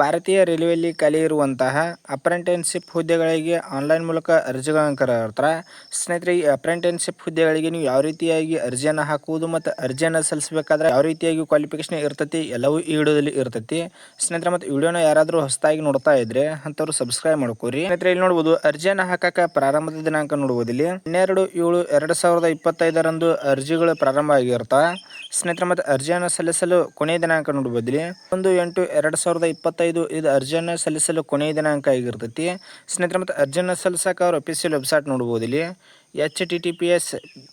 ಭಾರತೀಯ ರೈಲ್ವೆಯಲ್ಲಿ ಖಾಲಿ ಇರುವಂತಹ ಅಪ್ರೆಂಟೆನ್ಶಿಪ್ ಹುದ್ದೆಗಳಿಗೆ ಆನ್ಲೈನ್ ಮೂಲಕ ಅರ್ಜಿಗಳನ್ನು ಕರೆದಿರ್ತಾರೆ ಸ್ನೇಹಿತರೆ, ಈ ಅಪ್ರೆಂಟೆನ್ಶಿಪ್ ಹುದ್ದೆಗಳಿಗೆ ನೀವು ಯಾವ ರೀತಿಯಾಗಿ ಅರ್ಜಿಯನ್ನು ಹಾಕುವುದು ಮತ್ತು ಅರ್ಜಿಯನ್ನು ಸಲ್ಲಿಸಬೇಕಾದ್ರೆ ಯಾವ ರೀತಿಯಾಗಿ ಕ್ವಾಲಿಫಿಕೇಶನ್ ಇರ್ತೈತಿ, ಎಲ್ಲವೂ ಈ ವಿಡಿಯೋದಲ್ಲಿ ಇರ್ತೈತಿ. ಸ್ನೇಹಿತರೆ, ಮತ್ತು ವಿಡಿಯೋನ ಯಾರಾದರೂ ಹೊಸದಾಗಿ ನೋಡ್ತಾ ಇದ್ರೆ ಅಂಥವ್ರು ಸಬ್ಸ್ಕ್ರೈಬ್ ಮಾಡ್ಕೋರಿ. ಸ್ನೇಹಿತರೆ, ಇಲ್ಲಿ ನೋಡ್ಬೋದು, ಅರ್ಜಿಯನ್ನು ಹಾಕಕ ಪ್ರಾರಂಭದ ದಿನಾಂಕ ನೋಡ್ಬೋದು ಇಲ್ಲಿ ಹನ್ನೆರಡು ಏಳು ಎರಡು ಸಾವಿರದ ಇಪ್ಪತ್ತೈದರಂದು ಅರ್ಜಿಗಳು ಪ್ರಾರಂಭ ಆಗಿರ್ತಾವೆ ಸ್ನೇಹಿತರೆ, ಮತ್ತು ಅರ್ಜಿಯನ್ನು ಸಲ್ಲಿಸಲು ಕೊನೆಯ ದಿನಾಂಕ ನೋಡ್ಬೋದ್ರಿ ಒಂದು ಎಂಟು ಎರಡು ಸಾವಿರದ ಇಪ್ಪತ್ತೈದು ಇದು ಅರ್ಜಿಯನ್ನು ಸಲ್ಲಿಸಲು ಕೊನೆಯ ದಿನಾಂಕ ಆಗಿರ್ತೈತಿ. ಸ್ನೇಹಿತರೆ, ಮತ್ತು ಅರ್ಜಿಯನ್ನು ಸಲ್ಲಿಸಕ್ಕೆ ಅವ್ರ official website ನೋಡ್ಬೋದಿಲ್ಲಿ H T T P S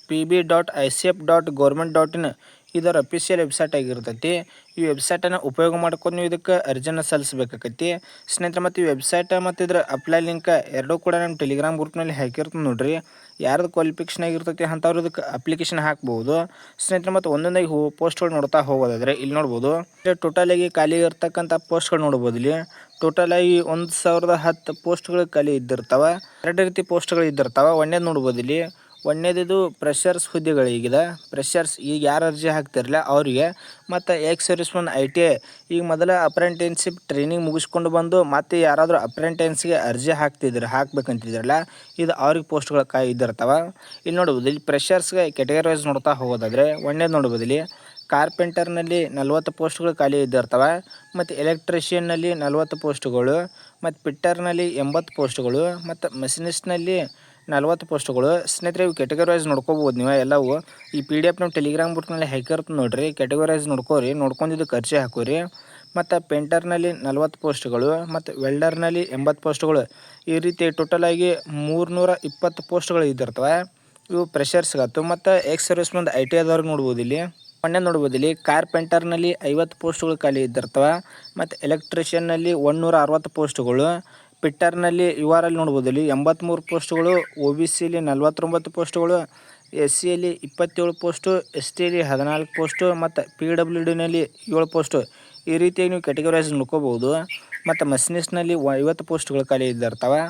P B dot I C F dot government dot in ಇದರ ಅಫಿಷಿಯಲ್ ವೆಬ್ಸೈಟ್ ಆಗಿರ್ತೈತಿ. ಈ ವೆಬ್ಸೈಟನ್ನು ಉಪಯೋಗ ಮಾಡ್ಕೊಂಡು ನೀವು ಇದಕ್ಕೆ ಅರ್ಜಿಯನ್ನು ಸಲ್ಲಿಸಬೇಕಾಕೈತಿ. ಸ್ನೇಹಿತರೆ, ಮತ್ತು ಈ ವೆಬ್ಸೈಟ್ ಮತ್ತು ಇದರ ಅಪ್ಲೈ ಲಿಂಕ್ ಎರಡೂ ಕೂಡ ನಮ್ಮ ಟೆಲಿಗ್ರಾಮ್ ಗ್ರೂಪ್ನಲ್ಲಿ ಹಾಕಿರ್ತೀನಿ ನೋಡ್ರಿ. ಯಾರ್ದು ಕ್ವಾಲಿಫಿಕೇಶನ್ ಆಗಿರ್ತೈತಿ ಅಂಥವ್ರು ಇದಕ್ಕೆ ಅಪ್ಲಿಕೇಶನ್ ಹಾಕ್ಬೋದು. ಸ್ನೇಹಿತರೆ, ಮತ್ತು ಒಂದೊಂದಾಗಿ ಹೋ ಪೋಸ್ಟ್ಗಳು ನೋಡ್ತಾ ಹೋಗೋದಾದ್ರೆ ಇಲ್ಲಿ ನೋಡ್ಬೋದು. ಟೋಟಲ್ ಆಗಿ ಖಾಲಿ ಇರ್ತಕ್ಕಂಥ ಪೋಸ್ಟ್ಗಳು ನೋಡ್ಬೋದು ಇಲ್ಲಿ. ಟೋಟಲ್ ಆಗಿ ಒಂದು ಸಾವಿರದ ಹತ್ತು ಪೋಸ್ಟ್ಗಳು ಖಾಲಿ ಇದ್ದಿರ್ತಾವೆ. ಎರಡು ರೀತಿ ಪೋಸ್ಟ್ಗಳು ಇದ್ದಿರ್ತಾವೆ. ಒಂದೇ ನೋಡ್ಬೋದು ಇಲ್ಲಿ. ಒಂದನೇದು ಪ್ರೆಷರ್ಸ್ ಹುದ್ದೆಗಳಿಗಿದೆ. ಪ್ರೆಷರ್ಸ್ ಈಗ ಯಾರು ಅರ್ಜಿ ಹಾಕ್ತಿರಲ್ಲ ಅವರಿಗೆ. ಮತ್ತು ex serviceman I T I ಈಗ ಮೊದಲ ಅಪ್ರೆಂಟೆನ್ಸಿಪ್ ಟ್ರೈನಿಂಗ್ ಮುಗಿಸ್ಕೊಂಡು ಬಂದು ಮತ್ತೆ ಯಾರಾದರೂ ಅಪ್ರೆಂಟೆನ್ಸ್ಗೆ ಅರ್ಜಿ ಹಾಕ್ತಿದ್ರು, ಹಾಕ್ಬೇಕಂತಿದ್ರಲ್ಲ, ಇದು ಅವ್ರಿಗೆ ಪೋಸ್ಟ್ಗಳು ಕಾ ಇದ್ದಿರ್ತಾವೆ. ಇಲ್ಲಿ ನೋಡ್ಬೋದು ಇಲ್ಲಿ ಪ್ರೆಷರ್ಸ್ಗೆ ಕೆಟಗರಿ ವೈಸ್ ನೋಡ್ತಾ ಹೋಗೋದಾದರೆ ಒಂದೇದು ನೋಡ್ಬೋದು ಇಲ್ಲಿ ಕಾರ್ಪೆಂಟರ್ನಲ್ಲಿ ನಲ್ವತ್ತು ಪೋಸ್ಟ್ಗಳು ಖಾಲಿ ಇದ್ದಿರ್ತವೆ, ಮತ್ತು ಎಲೆಕ್ಟ್ರಿಷಿಯನ್ನಲ್ಲಿ ನಲ್ವತ್ತು ಪೋಸ್ಟ್ಗಳು ಮತ್ತು ಪಿಟ್ಟರ್ನಲ್ಲಿ ಎಂಬತ್ತು ಪೋಸ್ಟ್ಗಳು ಮತ್ತು ಮಷಿನಿಸ್ಟ್ನಲ್ಲಿ ನಲ್ವತ್ತು ಪೋಸ್ಟ್ಗಳು. ಸ್ನೇಹಿತರೆ, ಇವು ಕೆಟಗರೈಸ್ ನೋಡ್ಕೋಬೋದು ನೀವು ಎಲ್ಲವೂ. ಈ ಪಿ ಡಿ ಎಫ್ ನಮ್ಮ ಟೆಲಿಗ್ರಾಮ್ ಬುಕ್ನಲ್ಲಿ ಹಾಕಿರ್ತ ನೋಡ್ರಿ ಕೆಟಗರೈಸ್ ನೋಡ್ಕೋರಿ, ನೋಡ್ಕೊಂಡಿದ್ದು ಖರ್ಚೆ ಅರ್ಜಿ ಹಾಕೋರಿ. ಮತ್ತು ಪೇಂಟರ್ನಲ್ಲಿ ನಲ್ವತ್ತು ಪೋಸ್ಟ್ಗಳು, ಮತ್ತು ವೆಲ್ಡರ್ನಲ್ಲಿ ಎಂಬತ್ತು ಪೋಸ್ಟ್ಗಳು. ಈ ರೀತಿ ಟೋಟಲ್ ಆಗಿ ಮೂರ್ನೂರ ಇಪ್ಪತ್ತು ಪೋಸ್ಟ್ಗಳು ಇದ್ದಿರ್ತವೆ. ಇವು ಪ್ರೆಷರ್ಸ್ಗತ್ತು ಮತ್ತು ಎಕ್ಸ್ ಸರ್ವಿಸ್ ಮುಂದೆ ಐ ಟಿ ಆದವ್ರಿಗೆ ನೋಡ್ಬೋದು ಇಲ್ಲಿ. ಮೊನ್ನೆ ನೋಡ್ಬೋದು ಇಲ್ಲಿ. ಕಾರ್ಪೆಂಟರ್ನಲ್ಲಿ ಐವತ್ತು ಪೋಸ್ಟ್ಗಳು ಖಾಲಿ ಇದ್ದಿರ್ತವೆ. ಮತ್ತು ಎಲೆಕ್ಟ್ರಿಷಿಯನ್ನಲ್ಲಿ ಒಂದುನೂರ ಅರವತ್ತು ಪೋಸ್ಟ್ಗಳು. ಪಿಟ್ಟರ್ನಲ್ಲಿ ಅಲ್ಲಿ ನೋಡ್ಬೋದು ಇಲ್ಲಿ ಎಂಬತ್ತ್ಮೂರು ಪೋಸ್ಟ್ಗಳು ಒ ಬಿ ಸಿಲಿ ನಲ್ವತ್ತೊಂಬತ್ತು ಪೋಸ್ಟ್ಗಳು ಎಸ್ ಸಿಯಲ್ಲಿ ಇಪ್ಪತ್ತೇಳು ಪೋಸ್ಟು ಎಸ್ ಟಿಯಲ್ಲಿ ಹದಿನಾಲ್ಕು ಪೋಸ್ಟು ಮತ್ತು ಪಿ ಡಬ್ಲ್ಯೂ ಡಿನಲ್ಲಿ ಏಳು ಪೋಸ್ಟು. ಈ ರೀತಿಯಾಗಿ ನೀವು ಕೆಟಗರೈಸ್ ನೋಡ್ಕೋಬೋದು ಮತ್ತು ಮಷಿನಿಸ್ಟ್ನಲ್ಲಿ ಐವತ್ತು ಪೋಸ್ಟ್ಗಳು ಖಾಲಿ ಇದ್ದಿರ್ತವೆ.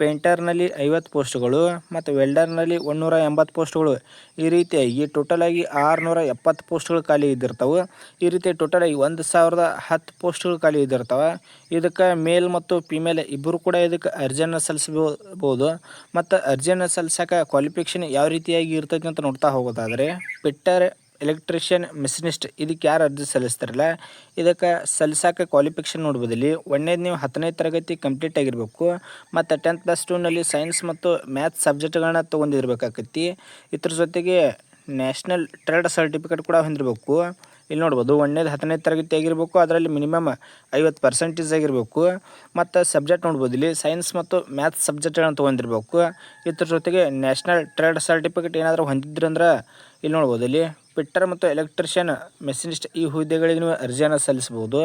ಪೇಂಟರ್ನಲ್ಲಿ ಐವತ್ತು ಪೋಸ್ಟ್ಗಳು ಮತ್ತು ವೆಲ್ಡರ್ನಲ್ಲಿ ಒಂದುನೂರ ಎಂಬತ್ತು ಪೋಸ್ಟ್ಗಳು. ಈ ರೀತಿಯಾಗಿ ಟೋಟಲಾಗಿ ಆರುನೂರ ಎಪ್ಪತ್ತು ಪೋಸ್ಟ್ಗಳು ಖಾಲಿ ಇದ್ದಿರ್ತವೆ. ಈ ರೀತಿ ಟೋಟಲಾಗಿ ಒಂದು ಸಾವಿರದ ಹತ್ತು ಪೋಸ್ಟ್ಗಳು ಖಾಲಿ ಇದ್ದಿರ್ತವೆ. ಇದಕ್ಕೆ ಮೇಲ್ ಮತ್ತು ಫಿಮೇಲ್ ಇಬ್ಬರು ಕೂಡ ಇದಕ್ಕೆ ಅರ್ಜಿಯನ್ನು ಸಲ್ಲಿಸಬಹುದು. ಮತ್ತು ಅರ್ಜಿಯನ್ನು ಸಲ್ಲಿಸೋಕೆ ಕ್ವಾಲಿಫಿಕೇಷನ್ ಯಾವ ರೀತಿಯಾಗಿ ಇರ್ತೈತಿ ಅಂತ ನೋಡ್ತಾ ಹೋಗೋದಾದರೆ ಪಿಟ್ಟರ್ ಎಲೆಕ್ಟ್ರಿಷಿಯನ್ ಮಿಷನಿಸ್ಟ್ ಇದಕ್ಕೆ ಯಾರು ಅರ್ಜಿ ಸಲ್ಲಿಸ್ತಾರಲ್ಲ? ಇದಕ್ಕೆ ಸಲ್ಲಿಸೋಕೆ ಕ್ವಾಲಿಫಿಕೇಷನ್ ನೋಡ್ಬೋದು ಇಲ್ಲಿ ಒಂದನೇದು ನೀವು ಹತ್ತನೇ ತರಗತಿ ಕಂಪ್ಲೀಟ್ ಆಗಿರಬೇಕು, ಮತ್ತು ಟೆಂತ್ ಪ್ಲಸ್ ಟೂನಲ್ಲಿ ಸೈನ್ಸ್ ಮತ್ತು ಮ್ಯಾಥ್ಸ್ ಸಬ್ಜೆಕ್ಟ್ಗಳನ್ನ ತೊಗೊಂಡಿರ್ಬೇಕಾಕತಿ ಇದ್ರ ಜೊತೆಗೆ ನ್ಯಾಷನಲ್ ಟ್ರೇಡ್ ಸರ್ಟಿಫಿಕೇಟ್ ಕೂಡ ಹೊಂದಿರಬೇಕು. ಇಲ್ಲಿ ನೋಡ್ಬೋದು ಒಂದನೇದು ಹತ್ತನೇ ತರಗತಿ ಆಗಿರಬೇಕು, ಅದರಲ್ಲಿ ಮಿನಿಮಮ್ ಐವತ್ತು ಪರ್ಸೆಂಟೇಜ್ ಆಗಿರಬೇಕು. ಮತ್ತು ಸಬ್ಜೆಕ್ಟ್ ನೋಡ್ಬೋದು, ಇಲ್ಲಿ ಸೈನ್ಸ್ ಮತ್ತು ಮ್ಯಾಥ್ಸ್ ಸಬ್ಜೆಕ್ಟ್ಗಳನ್ನು ತೊಗೊಂಡಿರ್ಬೇಕು. ಇದ್ರ ಜೊತೆಗೆ ನ್ಯಾಷನಲ್ ಟ್ರೇಡ್ ಸರ್ಟಿಫಿಕೇಟ್ ಏನಾದರೂ ಹೊಂದಿದ್ರಂದ್ರೆ ಇಲ್ಲಿ ನೋಡ್ಬೋದು, ಇಲ್ಲಿ ಪಿಟ್ಟರ್ ಮತ್ತು ಎಲೆಕ್ಟ್ರಿಷಿಯನ್ ಮೆಷಿನಿಸ್ಟ್ ಈ ಹುದ್ದೆಗಳಿಗೆ ನೀವು ಅರ್ಜಿಯನ್ನು ಸಲ್ಲಿಸ್ಬೋದು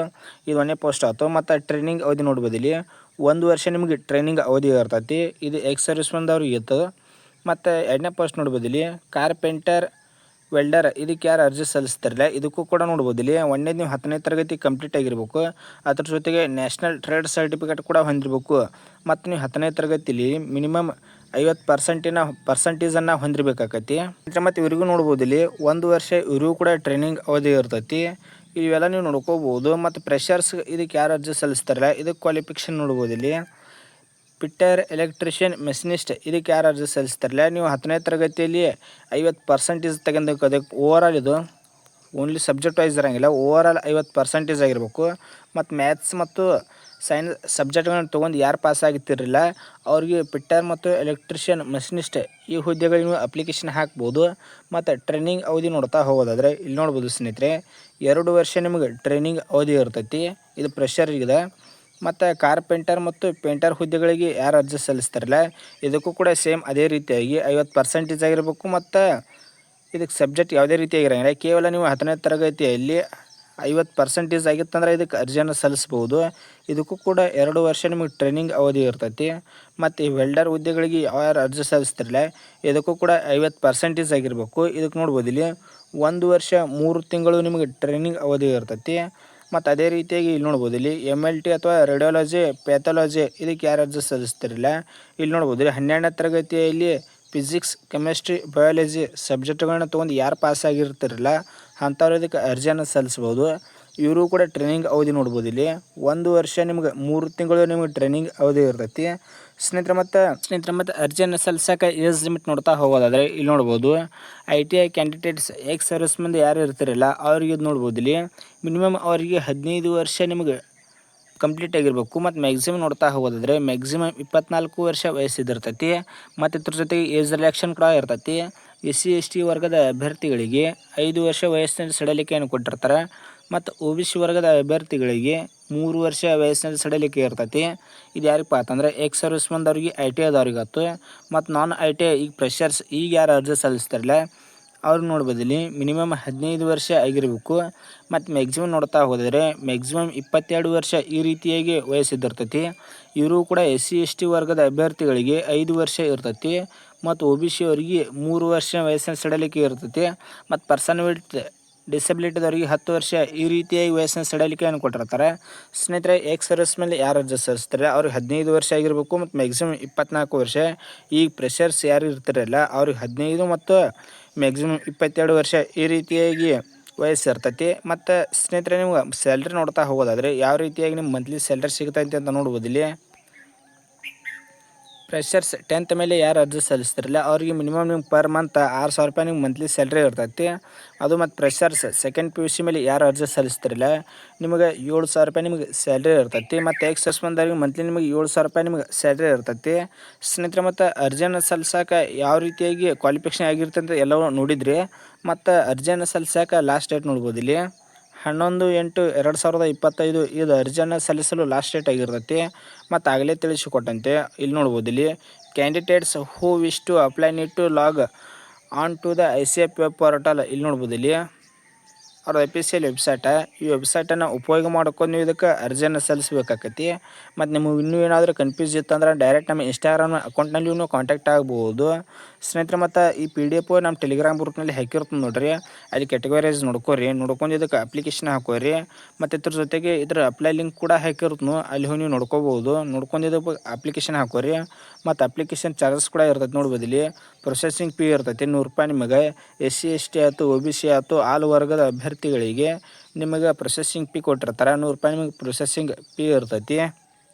ಇದು ಒಂದೇ ಪೋಸ್ಟ್ ಆಯ್ತು ಮತ್ತು ಟ್ರೈನಿಂಗ್ ಅವಧಿ ನೋಡ್ಬೋದು, ಇಲ್ಲಿ ಒಂದು ವರ್ಷ ನಿಮಗೆ ಟ್ರೈನಿಂಗ್ ಅವಧಿ ಇರ್ತೈತಿ. ಇದು ಎಕ್ಸ್ ಸರ್ವಿಸ್ ಇರ್ತದೆ. ಮತ್ತು ಎರಡನೇ ಪೋಸ್ಟ್ ನೋಡ್ಬೋದು, ಇಲ್ಲಿ ಕಾರ್ಪೆಂಟರ್ ವೆಲ್ಡರ್ ಇದಕ್ಕೆ ಯಾರು ಅರ್ಜಿ ಸಲ್ಲಿಸ್ತಾರಲ್ಲ, ಇದಕ್ಕೂ ಕೂಡ ನೋಡ್ಬೋದು. ಇಲ್ಲಿ ಒಂದನೇದು ನೀವು ಹತ್ತನೇ ತರಗತಿ ಕಂಪ್ಲೀಟ್ ಆಗಿರ್ಬೇಕು. ಅದ್ರ ಜೊತೆಗೆ ನ್ಯಾಷನಲ್ ಟ್ರೇಡ್ ಸರ್ಟಿಫಿಕೇಟ್ ಕೂಡ ಹೊಂದಿರಬೇಕು. ಮತ್ತು ನೀವು ಹತ್ತನೇ ತರಗತಿಲಿ ಮಿನಿಮಮ್ ಐವತ್ತು ಪರ್ಸೆಂಟಿನ ಪರ್ಸೆಂಟೇಜನ್ನು ಹೊಂದಿರಬೇಕಾಕತಿ ಮತ್ತು ಇವ್ರಿಗೂ ನೋಡ್ಬೋದು, ಇಲ್ಲಿ ಒಂದು ವರ್ಷ ಇವ್ರಿಗೂ ಕೂಡ ಟ್ರೈನಿಂಗ್ ಅವಧಿ ಇರ್ತೈತಿ. ಇವೆಲ್ಲ ನೀವು ನೋಡ್ಕೋಬೋದು. ಮತ್ತು ಪ್ರೆಷರ್ಸ್ ಇದಕ್ಕೆ ಯಾರು ಅರ್ಜಿ ಸಲ್ಲಿಸ್ತಾರಲ್ಲ, ಇದಕ್ಕೆ ಕ್ವಾಲಿಫಿಕೇಷನ್ ನೋಡ್ಬೋದು ಇಲ್ಲಿ. ಪಿಟ್ಟರ್ ಎಲೆಕ್ಟ್ರಿಷಿಯನ್ ಮೆಷಿನಿಸ್ಟ್ ಇದಕ್ಕೆ ಯಾರು ಅರ್ಜಿ ಸಲ್ಲಿಸ್ತಾರಲ್ಲ ನೀವು ಹತ್ತನೇ ತರಗತಿಯಲ್ಲಿ ಐವತ್ತು ಪರ್ಸೆಂಟೇಜ್ ತೆಗೆದಕ್ಕೆ ಅದಕ್ಕೆ ಓವರ್ ಆಲ್ ಇದು ಓನ್ಲಿ ಸಬ್ಜೆಕ್ಟ್ ವೈಸ್ ಇರೋಂಗಿಲ್ಲ. ಓವರ್ ಆಲ್ ಐವತ್ತು ಪರ್ಸೆಂಟೇಜ್ ಆಗಿರಬೇಕು. ಮತ್ತು ಮ್ಯಾಥ್ಸ್ ಮತ್ತು ಸೈನ್ಸ್ ಸಬ್ಜೆಕ್ಟ್ಗಳನ್ನ ತೊಗೊಂಡು ಯಾರು ಪಾಸ್ ಆಗಿತ್ತಿರಲಿಲ್ಲ ಅವ್ರಿಗೆ ಪಿಟ್ಟರ್ ಮತ್ತು ಎಲೆಕ್ಟ್ರಿಷಿಯನ್ ಮೆಷಿನಿಸ್ಟ್ ಈ ಹುದ್ದೆಗಳಿಗೆ ನೀವು ಅಪ್ಲಿಕೇಶನ್ ಹಾಕ್ಬೋದು. ಮತ್ತು ಟ್ರೈನಿಂಗ್ ಅವಧಿ ನೋಡ್ತಾ ಹೋಗೋದಾದರೆ ಇಲ್ಲಿ ನೋಡ್ಬೋದು ಸ್ನೇಹಿತರೆ, ಎರಡು ವರ್ಷ ನಿಮಗೆ ಟ್ರೈನಿಂಗ್ ಅವಧಿ ಇರ್ತೈತಿ. ಇದು ಪ್ರೆಷರ್ ಮತ್ತು ಕಾರ್ಪೆಂಟರ್ ಮತ್ತು ಪೇಂಟರ್ ಹುದ್ದೆಗಳಿಗೆ ಯಾರು ಅರ್ಜಿ ಸಲ್ಲಿಸ್ತಾರಲ್ಲ? ಇದಕ್ಕೂ ಕೂಡ ಸೇಮ್ ಅದೇ ರೀತಿಯಾಗಿ ಐವತ್ತು ಪರ್ಸೆಂಟೇಜ್ ಆಗಿರಬೇಕು ಮತ್ತು ಇದಕ್ಕೆ ಸಬ್ಜೆಕ್ಟ್ ಯಾವುದೇ ರೀತಿಯಾಗಿರಂಗಿಲ್ಲ ಕೇವಲ ನೀವು ಹತ್ತನೇ ತರಗತಿಯಲ್ಲಿ ಐವತ್ತು ಪರ್ಸೆಂಟೇಜ್ ಆಗಿತ್ತಂದ್ರೆ ಇದಕ್ಕೆ ಅರ್ಜಿಯನ್ನು ಸಲ್ಲಿಸ್ಬೋದು. ಇದಕ್ಕೂ ಕೂಡ ಎರಡು ವರ್ಷ ನಿಮಗೆ ಟ್ರೈನಿಂಗ್ ಅವಧಿ ಇರ್ತೈತಿ. ಮತ್ತು ಈ ವೆಲ್ಡರ್ ಹುದ್ದೆಗಳಿಗೆ ಯಾರು ಅರ್ಜಿ ಸಲ್ಲಿಸ್ತಿರಲ್ಲ, ಇದಕ್ಕೂ ಕೂಡ ಐವತ್ತು ಪರ್ಸೆಂಟೇಜ್ ಆಗಿರಬೇಕು. ಇದಕ್ಕೆ ನೋಡ್ಬೋದು ಇಲ್ಲಿ ಒಂದು ವರ್ಷ ಮೂರು ತಿಂಗಳು ನಿಮಗೆ ಟ್ರೈನಿಂಗ್ ಅವಧಿ ಇರ್ತೈತಿ. ಮತ್ತು ಅದೇ ರೀತಿಯಾಗಿ ಇಲ್ಲಿ ನೋಡ್ಬೋದು. ಇಲ್ಲಿ ಎಂ ಎಲ್ ಟಿ ಅಥವಾ ರೇಡಿಯೋಲಜಿ ಪ್ಯಾಥಾಲಜಿ ಇದಕ್ಕೆ ಯಾರು ಅರ್ಜಿ ಸಲ್ಲಿಸ್ತಿರಲಿಲ್ಲ. ಇಲ್ಲಿ ನೋಡ್ಬೋದು, ಇಲ್ಲಿ ಹನ್ನೆರಡನೇ ತರಗತಿಯಲ್ಲಿ ಫಿಸಿಕ್ಸ್ ಕೆಮಿಸ್ಟ್ರಿ ಬಯಾಲಜಿ ಸಬ್ಜೆಕ್ಟ್ಗಳನ್ನ ತೊಗೊಂಡು ಯಾರು ಪಾಸ್ ಆಗಿರ್ತಿರಲ್ಲ ಅಂಥವ್ರು ಇದಕ್ಕೆ ಅರ್ಜಿಯನ್ನು ಸಲ್ಲಿಸ್ಬೋದು. ಇವರು ಕೂಡ ಟ್ರೈನಿಂಗ್ ಅವಧಿ ನೋಡ್ಬೋದು ಇಲ್ಲಿ. ಒಂದು ವರ್ಷ ನಿಮ್ಗೆ, ಮೂರು ತಿಂಗಳು ನಿಮ್ಗೆ ಟ್ರೈನಿಂಗ್ ಅವಧಿ ಇರ್ತೈತಿ. ಸ್ನೇಹಿತರೆ, ಮತ್ತು ಸ್ನೇಹಿತರೆ, ಮತ್ತು ಅರ್ಜಿಯನ್ನು ಸಲ್ಸಕ್ಕೆ ಏಜ್ ಲಿಮಿಟ್ ನೋಡ್ತಾ ಹೋಗೋದಾದರೆ ಇಲ್ಲಿ ನೋಡ್ಬೋದು. I T I candidates ex service ಮುಂದೆ ಯಾರು ಇರ್ತಿರಲ್ಲ, ಅವ್ರಿಗೆ ಇದು ನೋಡ್ಬೋದು ಇಲ್ಲಿ. ಮಿನಿಮಮ್ ಅವರಿಗೆ ಹದಿನೈದು ವರ್ಷ ನಿಮಗೆ ಕಂಪ್ಲೀಟ್ ಆಗಿರಬೇಕು. ಮತ್ತು ಮ್ಯಾಕ್ಸಿಮಮ್ ನೋಡ್ತಾ ಹೋಗೋದಾದ್ರೆ ಮ್ಯಾಕ್ಸಿಮಮ್ ಇಪ್ಪತ್ನಾಲ್ಕು ವರ್ಷ ವಯಸ್ಸಿದಿರ್ತೈತಿ ಮತ್ತು ಇದ್ರ ಜೊತೆಗೆ ಏಜ್ ರಿಲ್ಯಾಕ್ಷನ್ ಕೂಡ ಇರ್ತೈತಿ. ಎಸ್ ಸಿ, ಎಸ್ ಟಿ ವರ್ಗದ ಅಭ್ಯರ್ಥಿಗಳಿಗೆ ಐದು ವರ್ಷ ವಯಸ್ಸಿನ ಸಡಲಿಕೆಯನ್ನು ಕೊಟ್ಟಿರ್ತಾರೆ. ಮತ್ತು ಒ ಬಿ ಸಿ ವರ್ಗದ ಅಭ್ಯರ್ಥಿಗಳಿಗೆ ಮೂರು ವರ್ಷ ವಯಸ್ಸಿನ ಸಡಿಲಿಕ್ಕೆ ಇರ್ತೈತಿ. ಇದು ಯಾರಿಗಪ್ಪ ಅಂತಂದರೆ ಎಕ್ಸ್ ಸರ್ವಿಸ್ ಮಂದವ್ರಿಗೆ ಐ ಟಿ ಐದವ್ರಿಗೆ ಮತ್ತು ನಾನ್ ಐ ಟಿ ಐ ಈಗ ಫ್ರೆಷರ್ಸ್ ಈಗ ಯಾರು ಅರ್ಜಿ ಸಲ್ಲಿಸ್ತಾರಲ್ಲ, ಅವ್ರು ನೋಡ್ಬೋದಿಲ್ಲಿ ಮಿನಿಮಮ್ ಹದಿನೈದು ವರ್ಷ ಆಗಿರಬೇಕು. ಮತ್ತು ಮ್ಯಾಕ್ಸಿಮಮ್ ನೋಡ್ತಾ ಹೋದರೆ ಮ್ಯಾಕ್ಸಿಮಮ್ ಇಪ್ಪತ್ತೆರಡು ವರ್ಷ ಈ ರೀತಿಯಾಗಿ ವಯಸ್ಸಿದ್ದಿರ್ತೈತಿ. ಇವರು ಕೂಡ ಎಸ್ ಸಿ, ಎಸ್ ಟಿ ವರ್ಗದ ಅಭ್ಯರ್ಥಿಗಳಿಗೆ ಐದು ವರ್ಷ ಇರ್ತೈತಿ. ಮತ್ತು ಒ ಬಿ ಸಿ ಅವರಿಗೆ ಮೂರು ವರ್ಷ ವಯಸ್ಸಿನ ಸಡಲಿಕೆ ಇರ್ತೈತಿ. ಮತ್ತು ಪರ್ಸನ್ ವಿತ್ ಡಿಸಬಿಲಿಟಿದವರಿಗೆ ಹತ್ತು ವರ್ಷ ಈ ರೀತಿಯಾಗಿ ವಯಸ್ಸಿನ ಸಡಲಿಕೆಯನ್ನು ಕೊಟ್ಟಿರ್ತಾರೆ. ಸ್ನೇಹಿತರೆ ಎಕ್ಸ್ ಸರ್ವಿಸ್ ಮೇಲೆ ಯಾರು ಅರ್ಜಿ ಸಲ್ಲಿಸ್ತಾರೆ? ಅವ್ರಿಗೆ ಹದಿನೈದು ವರ್ಷ ಆಗಿರಬೇಕು ಮತ್ತು ಮ್ಯಾಕ್ಸಿಮಮ್ ಇಪ್ಪತ್ನಾಲ್ಕು ವರ್ಷ. ಈಗ ಪ್ರೆಷರ್ಸ್ ಯಾರು ಇರ್ತಿರಲ್ಲ ಅವ್ರಿಗೆ ಹದಿನೈದು ಮತ್ತು ಮ್ಯಾಕ್ಸಿಮಮ್ ಇಪ್ಪತ್ತೆರಡು ವರ್ಷ ಈ ರೀತಿಯಾಗಿ ವಯಸ್ಸು ಇರ್ತೈತಿ. ಮತ್ತು ಸ್ನೇಹಿತರೆ, ನಿಮ್ಗೆ ಸ್ಯಾಲ್ರಿ ನೋಡ್ತಾ ಹೋಗೋದಾದರೆ, ಯಾವ ರೀತಿಯಾಗಿ ನಿಮ್ಮ ಮಂತ್ಲಿ ಸ್ಯಾಲ್ರಿ ಸಿಗ್ತೈತಿ ಅಂತ ನೋಡ್ಬೋದು ಇಲ್ಲಿ ಫ್ರೆಷರ್ಸ್ ಟೆಂತ್ ಮೇಲೆ ಯಾರು ಅರ್ಜಿ ಸಲ್ಲಿಸ್ತಿರಲ್ಲ ಅವ್ರಿಗೆ ಮಿನಿಮಮ್ ನಿಮ್ಗೆ ಪರ್ ಮಂತ್ ಆರು ಸಾವಿರ ರೂಪಾಯಿ ನಿಮ್ಗೆ ಮಂತ್ಲಿ ಸ್ಯಾಲ್ರಿ ಇರ್ತೈತಿ. ಅದು ಮತ್ತು freshers second P U C ಮೇಲೆ ಯಾರು ಅರ್ಜಿ ಸಲ್ಲಿಸ್ತಿರಲ್ಲ ನಿಮಗೆ ಏಳು ಸಾವಿರ ರೂಪಾಯಿ ನಿಮಗೆ ಸ್ಯಾಲ್ರಿ ಇರ್ತೈತಿ. ಮತ್ತು ಎಕ್ಸಸ್ ಬಂದವ್ರಿಗೆ ಮಂತ್ಲಿ ನಿಮಗೆ ಏಳು ಸಾವಿರ ರೂಪಾಯಿ ನಿಮಗೆ ಸ್ಯಾಲ್ರಿ ಇರ್ತೈತಿ. ಸ್ನೇಹಿತರೆ, ಮತ್ತು ಅರ್ಜಿಯನ್ನು ಸಲ್ಸಕ್ಕೆ ಯಾವ ರೀತಿಯಾಗಿ ಕ್ವಾಲಿಫಿಕೇಷನ್ ಆಗಿರ್ತಂತ ಎಲ್ಲವೂ ನೋಡಿದ್ರಿ. ಮತ್ತು ಅರ್ಜಿಯನ್ನು ಸಲ್ಸಕ್ಕೆ ಲಾಸ್ಟ್ ಡೇಟ್ ನೋಡ್ಬೋದು ಇಲ್ಲಿ ಹನ್ನೊಂದು ಎಂಟು ಎರಡು ಸಾವಿರದ ಇಪ್ಪತ್ತೈದು ಇದು ಅರ್ಜಿಯನ್ನು ಸಲ್ಲಿಸಲು ಲಾಸ್ಟ್ ಡೇಟ್ ಆಗಿರ್ತೈತಿ. ಮತ್ತು ಆಗಲೇ ತಿಳಿಸಿಕೊಟ್ಟಂತೆ. ಇಲ್ಲಿ ನೋಡ್ಬೋದು ಇಲ್ಲಿ candidates who wish to apply need to log on to the I C F portal ಇಲ್ಲಿ ನೋಡ್ಬೋದು ಇಲ್ಲಿ. ಅವ್ರ ಅಫಿಷಿಯಲ್ ವೆಬ್ಸೈಟ ಈ ವೆಬ್ಸೈಟನ್ನು ಉಪಯೋಗ ಮಾಡ್ಕೊಂಡು ನೀವು ಇದಕ್ಕೆ ಅರ್ಜಿಯನ್ನು ಸಲ್ಲಿಸ್ಬೇಕಾಕತಿ. ಮತ್ತು ನಿಮಗೆ ಇನ್ನೂ ಏನಾದರೂ ಕನ್ಫ್ಯೂಸ್ ಇತ್ತಂದ್ರೆ ಡೈರೆಕ್ಟ್ ನಮ್ಮ ಇನ್ಸ್ಟಾಗ್ರಾಮ್ ಅಕೌಂಟ್ನಲ್ಲಿ ನೀವು ಕಾಂಟ್ಯಾಕ್ಟ್ ಆಗ್ಬೋದು. ಸ್ನೇಹಿತರೆ, ಮತ್ತು ಈ ಪಿ ಡಿ ಎಫ್ ನಮ್ಮ ಟೆಲಿಗ್ರಾಮ್ ಗ್ರೂಪ್ನಲ್ಲಿ ಹಾಕಿರ್ತದೆ ನೋಡಿರಿ. ಅಲ್ಲಿ ಕೆಟಗರೈಸ್ ನೋಡ್ಕೋರಿ. ನೋಡ್ಕೊಂಡು ಇದಕ್ಕೆ ಅಪ್ಲಿಕೇಶನ್ ಹಾಕೋರಿ. ಮತ್ತು ಇದ್ರ ಜೊತೆಗೆ ಇದ್ರ ಅಪ್ಲೈ ಲಿಂಕ್ ಕೂಡ ಹಾಕಿರ್ತನು. ಅಲ್ಲಿ ಹೋಗಿ ನೀವು ನೋಡ್ಕೋಬೋದು. ನೋಡ್ಕೊಂಡು ಇದಕ್ಕೆ ಅಪ್ಲಿಕೇಶನ್ ಹಾಕೋರಿ. ಮತ್ತು ಅಪ್ಲಿಕೇಶನ್ ಚಾರ್ಜಸ್ ಕೂಡ ಇರ್ತೈತೆ ನೋಡ್ಬೋದು ಇಲ್ಲಿ ಪ್ರೊಸೆಸಿಂಗ್ ಫೀ ಇರ್ತೈತಿ ನೂರು ರೂಪಾಯಿ ನಿಮಗೆ. ಎಸ್ ಸಿ ಎಸ್ ಟಿ ಆಯ್ತು ಒ ಬಿ ಸಿ ಆಯ್ತು ಆಲ್ ವರ್ಗದ ಅಭ್ಯರ್ಥಿಗಳಿಗೆ ನಿಮಗೆ ಪ್ರೊಸೆಸಿಂಗ್ ಪಿ ಕೊಟ್ಟಿರ್ತಾರೆ. ನೂರು ರೂಪಾಯಿ ನಿಮಗೆ ಪ್ರೊಸೆಸಿಂಗ್ ಪಿ ಇರ್ತೈತಿ.